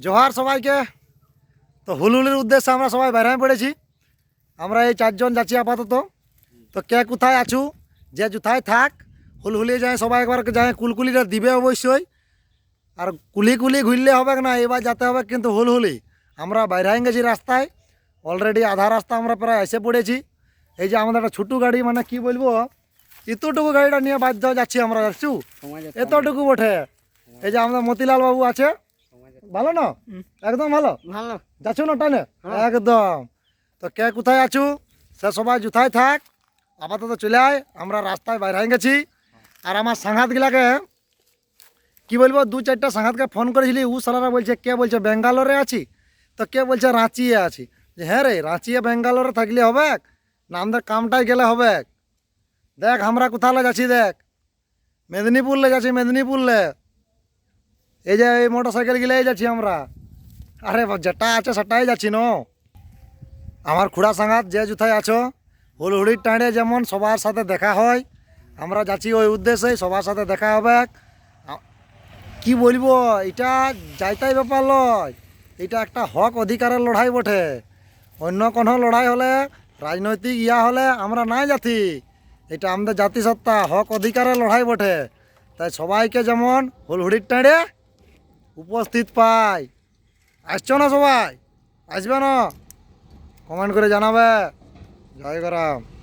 জোহার সবাইকে। তো হুলহুলির উদ্দেশ্যে আমরা সবাই বাইরে পড়েছি। আমরা এই চারজন যাচ্ছি আপাতত। তো কে কোথায় আছু? যে কোথায় থাক হুলহুলি যায় সবাই একবার যায় কুলকুলিটা দিবে অবশ্যই। আর কুলি কুলি ঘুরলে হবে না এবার যেতে হবে কিন্তু হুলহুলি। আমরা বাইরে গেছি রাস্তায়। অলরেডি আধা রাস্তা আমরা প্রায় এসে পড়েছি। এই যে আমাদের একটা ছোটো গাড়ি মানে কি বলব? এতটুকু গাড়িটা নিয়ে বাধ্য যাচ্ছি আমরা যাচ্ছু এতটুকু বটে। এই যে আমাদের মতিলাল বাবু আছে। ভালো না? একদম ভালো? ভালো। যাচ্ছ না টানে? একদম। তো কে কোথায় আছু? সে সবাই জুথায় থাক। আপাতত চলে আয়। আমরা রাস্তায় বাইরে হয়ে গেছি। আর আমার সাংঘাতগুলাকে কি বলব? দু চারটা সাংঘাতকে ফোন করেছিলি ও সালারা বলছে কে বলছে বেঙ্গালোরে আছি? তো কে বলছে রাঁচিয়ে আছি। যে হ্যাঁ রে রাঁচিয়ে বেঙ্গালোরে থাকলে হবে না আমাদের কামটাই গেলে হবে দেখ আমরা কোথালে যাচ্ছি দেখ। মেদিনীপুরলে যাচ্ছি মেদিনীপুরলে। এই যে এই মোটর সাইকেল গিলেই যাচ্ছি আমরা। আরে যেটা আছে সেটাই যাচ্ছি ন। আমার খুড়া সাঙ্গাত যে জুথায় আছো হুড়হুড়ির টাঁড়ে যেমন সবার সাথে দেখা হয়, আমরা যাচ্ছি ওই উদ্দেশ্যেই সবার সাথে দেখা হবে। কি বলব, এটা যাইতাই ব্যাপার লয়। এটা একটা হক অধিকারের লড়াই বটে। অন্য কোনো লড়াই হলে, রাজনৈতিক ইয়া হলে আমরা নাই জাতি। এটা আমাদের জাতিসত্তা, হক অধিকারের লড়াই বটে। তাই সবাইকে যেমন হুলহুড়ির টাঁড়ে উপস্থিত পাই। আসছ না সবাই? আসবে না? কমেন্ট করে জানাবে। জয় গরাম।